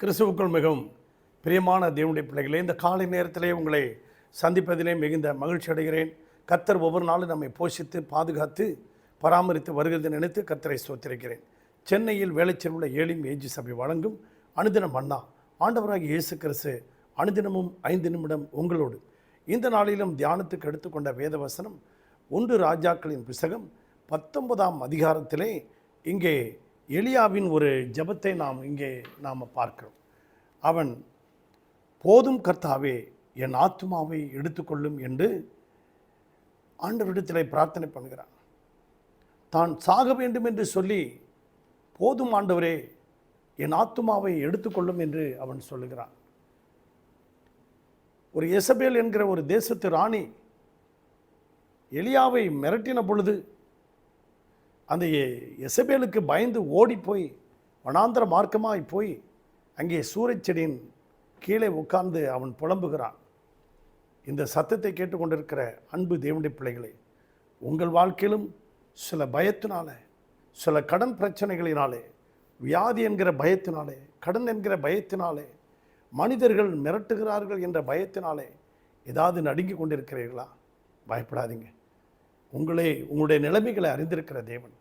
கிறிஸ்துவுக்குள் மிகவும் பிரியமான தேவனுடைய பிள்ளைகளே இந்த காலை நேரத்திலே உங்களை சந்திப்பதிலே மிகுந்த மகிழ்ச்சி அடைகிறேன். கத்தர் ஒவ்வொரு நாளும் நம்மை போஷித்து பாதுகாத்து பராமரித்து வருகிறது நினைத்து கத்தரை சோத்திருக்கிறேன் சென்னையில் வேலைச்சல் உள்ள ஏழிம் ஏஜி சபை வழங்கும் அனுதினம் அண்ணா. ஆண்டவராக இயேசு கிறிஸ்து அனுதினமும் ஐந்து நிமிடம் உங்களோடு. இந்த நாளிலும் தியானத்துக்கு எடுத்துக்கொண்ட வேதவசனம் ஒன்று ராஜாக்களின் புஸ்தகம் பத்தொன்பதாம் அதிகாரத்திலே இங்கே எலியாவின் ஒரு ஜெபத்தை நாம் இங்கே நாம் பார்க்கிறோம். அவன் போதும் கர்த்தாவே என் ஆத்துமாவை எடுத்துக்கொள்ளும் என்று ஆண்டவரிடத்திலே பிரார்த்தனை பண்ணுகிறான். தான் சாக வேண்டும் என்று சொல்லி போதும் ஆண்டவரே என் ஆத்துமாவை எடுத்துக்கொள்ளும் என்று அவன் சொல்லுகிறான். ஒரு எசபேல் என்கிற ஒரு தேசத்து ராணி எலியாவை மிரட்டின பொழுது அந்த எசபேலுக்கு பயந்து ஓடிப்போய் வனாந்தர மார்க்கமாய் போய் அங்கே சூறைச் செடியின் கீழே உட்கார்ந்து அவன் புலம்புகிறான். இந்த சத்தத்தை கேட்டுக்கொண்டிருக்கிற அன்பு தேவனுடைய பிள்ளைகளே உங்கள் வாழ்க்கையிலும் சில பயத்தினால சில கடன் பிரச்சனைகளினாலே வியாதி என்கிற பயத்தினாலே கடன் என்கிற பயத்தினாலே மனிதர்கள் மிரட்டுகிறார்கள் என்ற பயத்தினாலே ஏதாவது நடுங்கி கொண்டிருக்கிறீர்களா? பயப்படாதீங்க. உங்களை உங்களுடைய நிலைமைகளை அறிந்திருக்கிற தேவன்.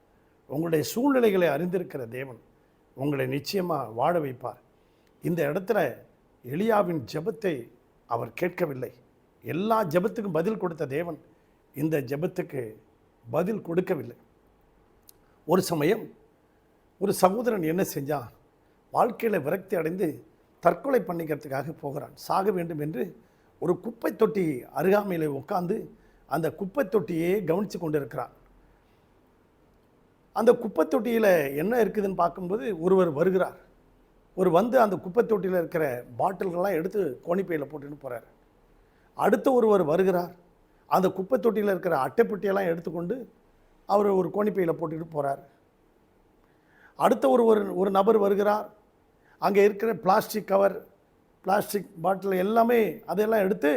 உங்களுடைய சூழ்நிலைகளை அறிந்திருக்கிற தேவன் உங்களை நிச்சயமாக வாழ வைப்பார். இந்த இடத்துல எலியாவின் ஜெபத்தை அவர் கேட்கவில்லை. எல்லா ஜெபத்துக்கும் பதில் கொடுத்த தேவன் இந்த ஜெபத்துக்கு பதில் கொடுக்கவில்லை. ஒரு சமயம் ஒரு சகோதரன் என்ன செஞ்சான்? வாழ்க்கையில் விரக்தி அடைந்து தற்கொலை பண்ணிக்கிறதுக்காக போகிறான். சாக வேண்டும் என்று ஒரு குப்பை தொட்டி அருகாமையில் உட்காந்து அந்த குப்பை தொட்டியை கவனித்து கொண்டிருக்கிறான் அந்த குப்பை தொட்டியில் என்ன இருக்குதுன்னு பார்க்கும்போது ஒருவர் வருகிறார். ஒரு வந்து அந்த குப்பை தொட்டியில் இருக்கிற பாட்டில்கள்லாம் எடுத்து கோணிப்பையில் போட்டுன்னு போகிறார் அடுத்த ஒருவர் வருகிறார். அந்த குப்பை தொட்டியில் இருக்கிற அட்டைப்பெட்டியெல்லாம் எடுத்துக்கொண்டு அவர் ஒரு கோணிப்பையில் போட்டுட்டு போகிறார் அடுத்த ஒரு ஒரு ஒரு நபர் வருகிறார். அங்கே இருக்கிற பிளாஸ்டிக் கவர் பிளாஸ்டிக் பாட்டில் எல்லாமே அதையெல்லாம் எடுத்து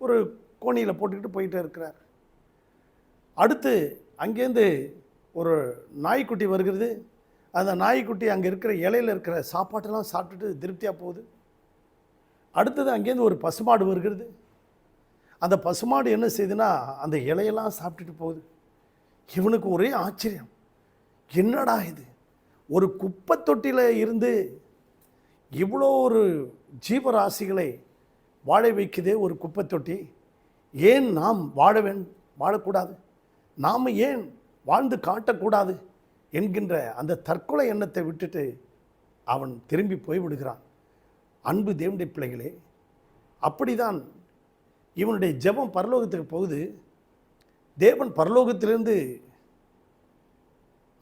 ஒரு கோணியில் போட்டுக்கிட்டு போயிட்டே இருக்கிறார். அடுத்து அங்கேருந்து ஒரு நாய்க்குட்டி வருகிறது. அந்த நாய்க்குட்டி அங்கே இருக்கிற இலையில் இருக்கிற சாப்பாட்டெல்லாம் சாப்பிட்டுட்டு திருப்தியாக போகுது. அடுத்தது அங்கேருந்து ஒரு பசுமாடு வருகிறது. அந்த பசுமாடு என்ன செய்யுதுன்னா அந்த இலையெல்லாம் சாப்பிட்டுட்டு போகுது. இவனுக்கு ஒரே ஆச்சரியம். என்னடா இது? ஒரு குப்பை தொட்டியில் இருந்து இவ்வளோ ஒரு ஜீவராசிகளை வாழ வைக்குதே ஒரு குப்பை தொட்டி. ஏன் நாம் வாழ வேண் வாழக்கூடாது? நாம் ஏன் வாழ்ந்து காட்டக்கூடாது? என்கின்ற அந்த தற்கொலை எண்ணத்தை விட்டுட்டு அவன் திரும்பி போய் விடுகிறான் அன்பு தேவனுடைய பிள்ளைகளே அப்படிதான் இவனுடைய ஜெபம் பரலோகத்துக்கு போகுது. தேவன் பரலோகத்திலிருந்து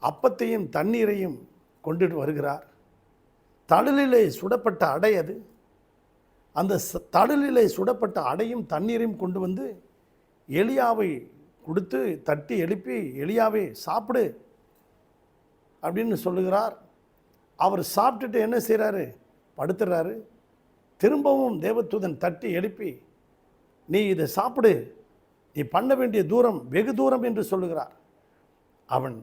அப்பத்தையும் தண்ணீரையும் கொண்டுட்டு வருகிறார். தடலிலே சுடப்பட்ட அடை அது. அந்த தடலிலே சுடப்பட்ட அடையும் தண்ணீரையும் கொண்டு வந்து எலியாவை கொடுத்து தட்டி எழுப்பி எலியாவை சாப்பிடு அப்படின்னு சொல்லுகிறார். அவர் சாப்பிட்டுட்டு என்ன செய்கிறாரு படுத்துறாரு. திரும்பவும் தேவதூதன் தட்டி எழுப்பி நீ இதை சாப்பிடு. நீ பண்ண வேண்டிய தூரம் வெகு தூரம் என்று சொல்லுகிறார். அவன்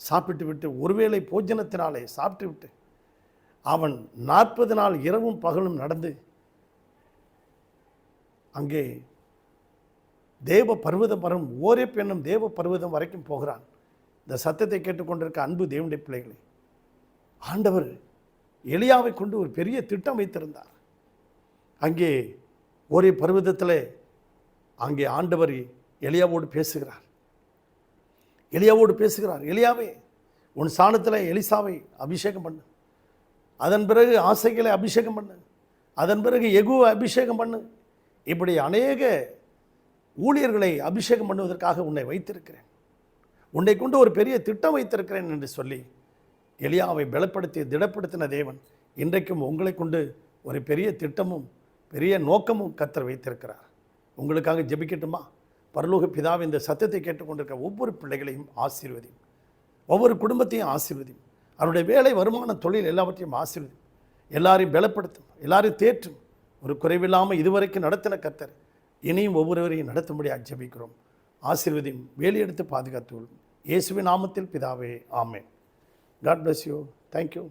சாப்பிட்டு விட்டு ஒருவேளை போஜனத்தினாலே சாப்பிட்டு விட்டு அவன் நாற்பது நாள் இரவும் பகலும் நடந்து அங்கே தேவ பர்வதம் வரும் ஓரே பெண்ணும் தேவ பர்வதம் வரைக்கும் போகிறான். இந்த சத்தத்தை கேட்டுக்கொண்டிருக்க அன்பு தேவனுடைய பிள்ளைகளே ஆண்டவர் எளியாவை கொண்டு ஒரு பெரிய திட்டம் வைத்திருந்தார். அங்கே ஒரே பர்வதத்தில் அங்கே ஆண்டவர் எளியாவோடு பேசுகிறார். எளியாவோடு பேசுகிறார் எளியாவே உன் சாணத்தில் எலிசாவை அபிஷேகம் பண்ணு. அதன் பிறகு ஆசைகளை அபிஷேகம் பண்ணு. அதன் பிறகு எகுவை அபிஷேகம் பண்ணு. இப்படி அநேக ஊழியர்களை அபிஷேகம் பண்ணுவதற்காக உன்னை வைத்திருக்கிறேன். உன்னை கொண்டு ஒரு பெரிய திட்டம் வைத்திருக்கிறேன் என்று சொல்லி எளியாவை பலப்படுத்தி திடப்படுத்தின தேவன் இன்றைக்கும் உங்களை கொண்டு ஒரு பெரிய திட்டமும் பெரிய நோக்கமும் கத்தர் வைத்திருக்கிறார். உங்களுக்காக ஜெபிக்கட்டுமா? பரலோக பிதாவை இந்த சத்தத்தை கேட்டுக்கொண்டிருக்க ஒவ்வொரு பிள்ளைகளையும் ஆசீர்வதியும். ஒவ்வொரு குடும்பத்தையும் ஆசீர்வதியும். அவருடைய வேலை வருமான தொழில் எல்லாவற்றையும் ஆசீர்வதியும். எல்லாரையும் பலப்படுத்தும். எல்லாரையும் தேற்றும். ஒரு குறைவில்லாமல் இதுவரைக்கும் நடத்தின கர்த்தர் இனியும் ஒவ்வொருவரையும் நடத்தும்படியாக ஜெபிக்கிறோம் ஆசீர்வதியும் வேலையெடுத்து பாதுகாத்துள்ளோம் இயேசுவின் நாமத்தில் பிதாவே ஆமே காட் பிளஸ் யூ தேங்க்யூ